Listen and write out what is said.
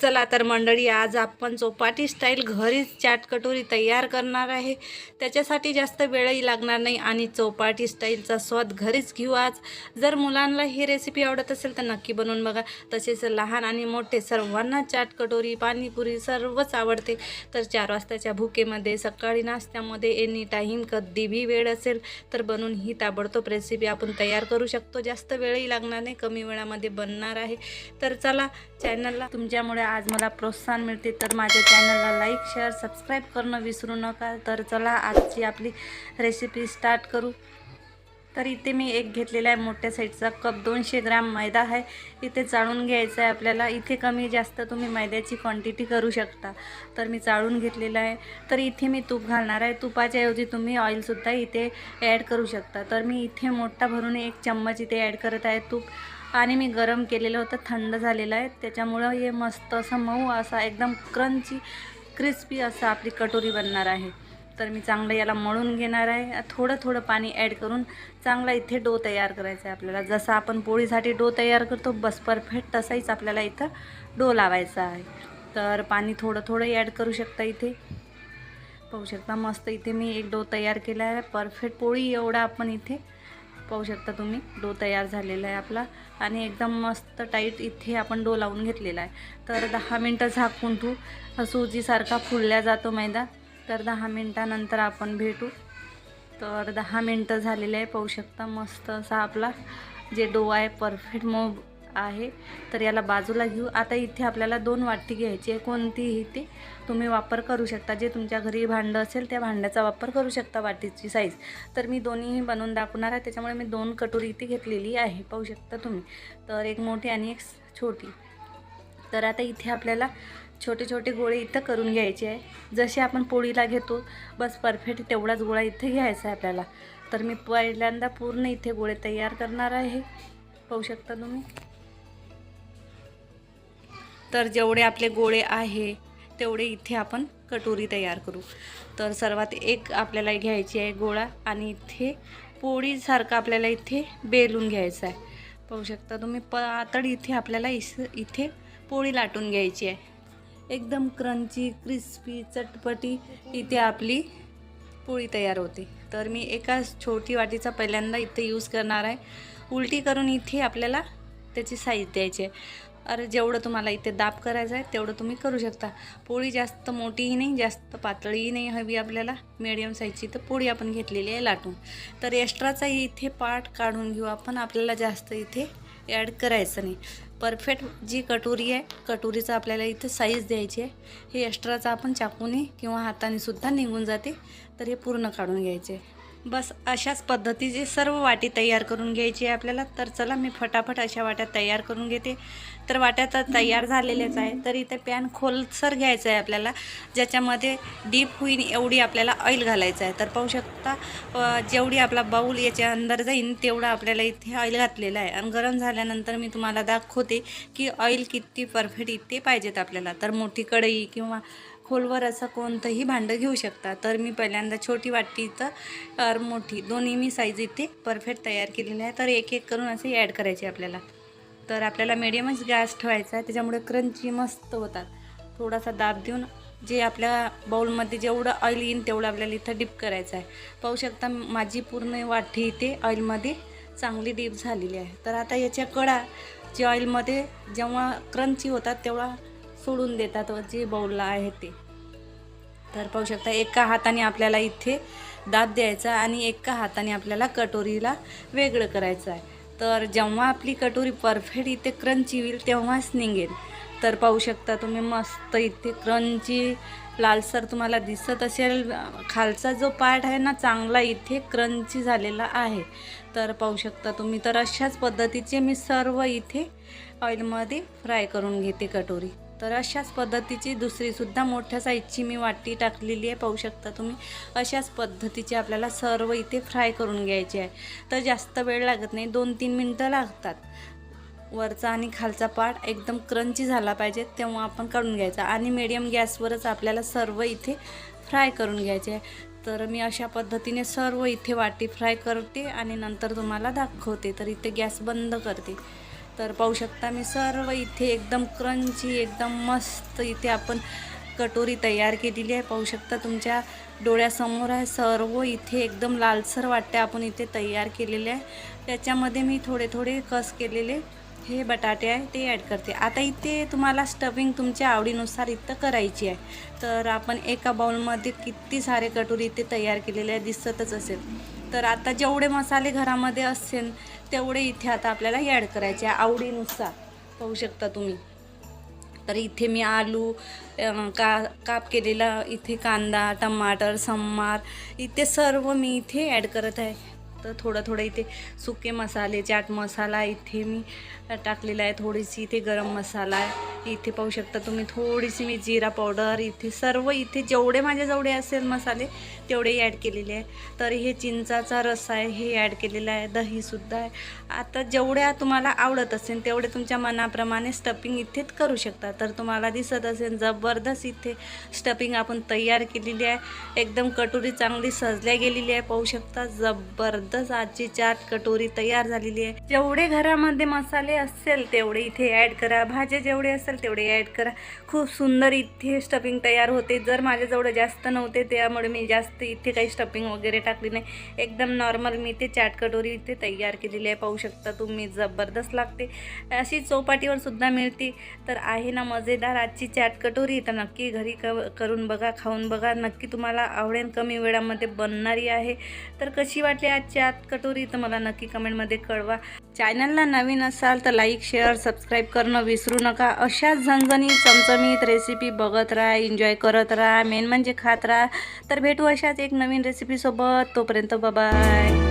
चला तर मंडळी आज आपण चौपाटी स्टाईल घरीच चाट कटोरी तयार करणार आहे. त्याच्यासाठी जास्त वेळही लागणार नाही आणि चौपाटी स्टाईलचा स्वाद घरीच घेऊ आज. जर मुलांना ही रेसिपी आवडत असेल तर नक्की बनवून बघा. तसेच लहान आणि मोठे सर्वांना चाट कटोरी पाणीपुरी सर्वच आवडते. तर चार वाजताच्या भुकेमध्ये सकाळी नाश्त्यामध्ये एनी टाईम कधीही वेळ असेल तर बनवून ही ताबडतोब रेसिपी आपण तयार करू शकतो. जास्त वेळही लागणार नाही कमी वेळामध्ये बनणार आहे. तर चला चॅनलला तुमच्यामुळे आज मला प्रोत्साहन मिळते तर माझ्या चॅनलला लाईक शेअर सबस्क्राईब करणं विसरू नका. तर चला आजची आपली रेसिपी स्टार्ट करू. तर इथे मी एक घेतलेला आहे मोठ्या साईजचा कप दोनशे ग्राम मैदा आहे. इथे चाळून घ्यायचं आहे आपल्याला. इथे कमी जास्त तुम्ही मैद्याची क्वांटिटी करू शकता. तर मी चाळून घेतलेलं आहे. तर इथे मी तूप घालणार आहे. तुपाच्या ऐवजी तुम्ही ऑइलसुद्धा इथे ॲड करू शकता. तर मी इथे मोठा भरून एक चम्मच इथे ॲड करत आहे तूप. आणि मी गरम केलेलं होतं थंड झालेलं आहे. त्याच्यामुळं हे मस्त असं मऊ असा एकदम क्रंची क्रिस्पी असं आपली कटोरी बनणार आहे. तर मी चांगलं याला मळून घेणार आहे. थोडं थोडं पाणी ॲड करून चांगला इथे डो तयार करायचा आहे आपल्याला. जसं आपण पोळीसाठी डो तयार करतो बस परफेक्ट तसाहीच आपल्याला इथं डो लावायचा आहे. तर पाणी थोडं थोडं ॲड करू शकता इथे. पाहू शकता मस्त इथे मी एक डो तयार केला आहे. परफेक्ट पोळी एवढा आपण इथे पाहू शकता तुम्ही. डो तयार झालेला आहे आपला. आणि एकदम मस्त टाईट इथे आपण डो लावून घेतलेला आहे. तर दहा मिनटं झाकून तू सुजीसारखा फुलल्या जातो मैदा. तर दहा मिनटानंतर आपण भेटू. तर दहा मिनटं झालेले आहे. पाहू शकता मस्त असा आपला जे डो आहे परफेक्ट मऊ आहे. तर याला बाजूला घेऊ. आता इथे आपल्याला दोन वाटी घ्यायची आहे. कोणतीही ते तुम्ही वापर करू शकता. जे तुमच्या घरी भांडं असेल त्या भांड्याचा वापर करू शकता वाटीची साईज तर मी दोन्हीही बनवून दाखवणार आहे. त्याच्यामुळे मी दोन कटोरी इथे घेतलेली आहे. पाहू शकता तुम्ही. तर एक मोठी आणि एक छोटी. तर आता इथे आपल्याला छोटे छोटे गोळे इथं करून घ्यायचे आहे. जसे आपण पोळीला घेतो बस परफेक्ट तेवढाच गोळा इथे घ्यायचा आहे आपल्याला. तर मी पहिल्यांदा पूर्ण इथे गोळे तयार करणार आहे. पाहू शकता तुम्ही. तर जेवढे आपले गोळे आहे तेवढे इथे आपण कटोरी तयार करू. तर सर्वात एक आपल्याला घ्यायची आहे गोळा आणि इथे पोळीसारखं आपल्याला इथे बेलून घ्यायचं आहे. पाहू शकता तुम्ही पातळ इथे आपल्याला इस इथे पोळी लाटून घ्यायची आहे. एकदम क्रंची क्रिस्पी चटपटी इथे आपली पोळी तयार होते. तर मी एका छोटी वाटीचा पहिल्यांदा इथे यूज करणार आहे. उलटी करून इथे आपल्याला त्याची साईज द्यायची आहे. अरे जेवढं तुम्हाला इथे दाब करायचं आहे तेवढं तुम्ही करू शकता. पोळी जास्त मोठीही नाही जास्त पातळीही नाही हवी आपल्याला. मिडियम साईजची तर पोळी आपण घेतलेली आहे लाटून. तर एक्स्ट्राचा इथे पार्ट काढून घेऊ आपण आपल्याला जास्त इथे ॲड करायचं नाही. परफेक्ट जी कटोरी आहे कटोरीचा आपल्याला इथे साईज द्यायची आहे. हे एक्स्ट्राचा आपण चाकूने किंवा हाताने सुद्धा निघून जाते. तर हे पूर्ण काढून घ्यायचे. बस अशाच पद्धतीचे सर्व वाटी तयार करून घ्यायची आहे आपल्याला. तर चला मी फटाफट अशा वाट्या तयार करून घेते. तर वाट्या तर तयार झालेल्याच आहे तर इथे पॅन खोलसर घ्यायचं आहे आपल्याला. ज्याच्यामध्ये डीप होईल एवढी आपल्याला ऑइल घालायचं आहे. तर पाहू शकता जेवढी आपला बाऊल याच्या अंदर जाईन तेवढं आपल्याला इथे ऑइल घातलेलं आहे. आणि गरम झाल्यानंतर मी तुम्हाला दाखवते की ऑइल किती परफेक्ट इथे पाहिजेत आपल्याला. तर मोठी कढई किंवा खोलवर असं कोणतंही भांडं घेऊ शकता. तर मी पहिल्यांदा छोटी वाटी तर मोठी दोन्ही मी साईज इथे परफेक्ट तयार केलेली आहे. तर एक एक करून असे ॲड करायचे आपल्याला. तर आपल्याला मिडियमच गॅस ठेवायचा आहे. त्याच्यामुळे क्रंची मस्त होतात. थोडासा दाब देऊन जे आपल्या बाउलमध्ये जेवढं ऑइल येईन तेवढं आपल्याला इथं डिप करायचं आहे. पाहू शकता माझी पूर्ण वाटी इथे ऑइलमध्ये चांगली डीप झालेली आहे. तर आता याच्या कडा जे ऑइलमध्ये जेव्हा क्रंची होतात तेव्हा सोडून देतात व जे बाउलला आहे ते. तर पाहू शकता एका हाताने आपल्याला इथे दात द्यायचा आणि एका हाताने आपल्याला कटोरीला वेगळं करायचं आहे. तर जेव्हा आपली कटोरी परफेक्ट इथे क्रंची होईल तेव्हाच निघेल. तर पाहू शकता तुम्ही मस्त इथे क्रंची लालसर तुम्हाला दिसत असेल. खालचा जो पार्ट आहे ना चांगला इथे क्रंची झालेला आहे. तर पाहू शकता तुम्ही तर अशाच पद्धतीचे मी सर्व इथे ऑइलमध्ये फ्राय करून घेते कटोरी. तर अशाच पद्धतीची दुसरीसुद्धा मोठ्या साईजची मी वाटी टाकलेली आहे पाहू शकता तुम्ही. अशाच पद्धतीची आपल्याला सर्व इथे फ्राय करून घ्यायचे आहे. तर जास्त वेळ लागत नाही दोन तीन मिनटं लागतात. वरचा आणि खालचा पार्ट एकदम क्रंची झाला पाहिजे तेव्हा आपण काढून घ्यायचा. आणि मिडियम गॅसवरच आपल्याला सर्व इथे फ्राय करून घ्यायचे आहे. तर मी अशा पद्धतीने सर्व इथे वाटी फ्राय करते आणि नंतर तुम्हाला दाखवते. तर इथे गॅस बंद करते. तर पाहू शकता मी सर्व इथे एकदम क्रंची एकदम मस्त इथे आपण कटोरी तयार केलेली आहे. पाहू शकता तुमच्या डोळ्यासमोर आहे. सर्व इथे एकदम लालसर वाटते आपण इथे तयार केलेले आहे. त्याच्यामध्ये मी थोडे थोडे कस केलेले हे बटाटे आहे ते ॲड करते. आता इथे तुम्हाला स्टफिंग तुमच्या आवडीनुसार इथं करायची आहे. तर आपण एका बाउलमध्ये किती सारे कटोरी इथे तयार केलेले आहे दिसतच असेल. तर आता जेवढे मसाले घरामध्ये असेल तेवढे इथे आता आपल्याला ॲड करायचे आवडीनुसार. पाहू शकता तुम्ही. तर इथे मी आलू का काप केलेला इथे कांदा टमाटर संमार इथे सर्व मी इथे ॲड करत आहे. तर थोडं थोडं इथे सुके मसाले चाट मसाला इथे मी टाकलेला आहे. थोडीशी इथे गरम मसाला आहे. इथे पाहू शकता तुम्ही थोडीशी मी जिरा पावडर इथे सर्व इथे जेवढे माझ्याजवळे असेल मसाले तेवढे ॲड केलेले आहे तर हे चिंचाचा रस आहे हे ॲड केलेलं आहे दहीसुद्धा आहे. आता जेवढ्या तुम्हाला आवडत असेल तेवढे तुमच्या मनाप्रमाणे स्टफिंग इथेच करू शकता. तर तुम्हाला दिसत असेल जबरदस्त इथे स्टफिंग आपण तयार केलेली आहे. एकदम कटोरी चांगली सजल्या गेलेली आहे पाहू शकता. जबरदस्त आजची चाट कटोरी तयार झालेली आहे. जेवढे घरामध्ये मसाले असेल तेवढे इथे ॲड करा. भाज्या जेवढे असेल तेवढे ॲड करा. खूप सुंदर इथे स्टफिंग तयार होते. जर माझ्याजवळ जास्त नव्हते त्यामुळे मी जास्त इथे काही स्टफिंग वगैरे टाकली नाही. एकदम नॉर्मल मी ते चाट कटोरी इथे तयार केलेली आहे. पाहू शकता तुम्ही जबरदस्त लागते. अशी चौपाटीवर सुद्धा मिळते. तर आहे ना मजेदार आजची चाट कटोरी. तर नक्की घरी क करून बघा खाऊन बघा. नक्की तुम्हाला आवडेल कमी वेळामध्ये बनणारी आहे. तर कशी वाटली आज चाट कटोरी? तर मला नक्की कमेंटमध्ये कळवा. चॅनलला नवीन असाल तर लाईक शेअर सबस्क्राईब करणं विसरू नका. अशाच झणझणी चमचमीत रेसिपी बघत राहा एन्जॉय करत राहा. मेन म्हणजे खात राहा. तर भेटू अशाच एक नवीन रेसिपीसोबत तोपर्यंत बाय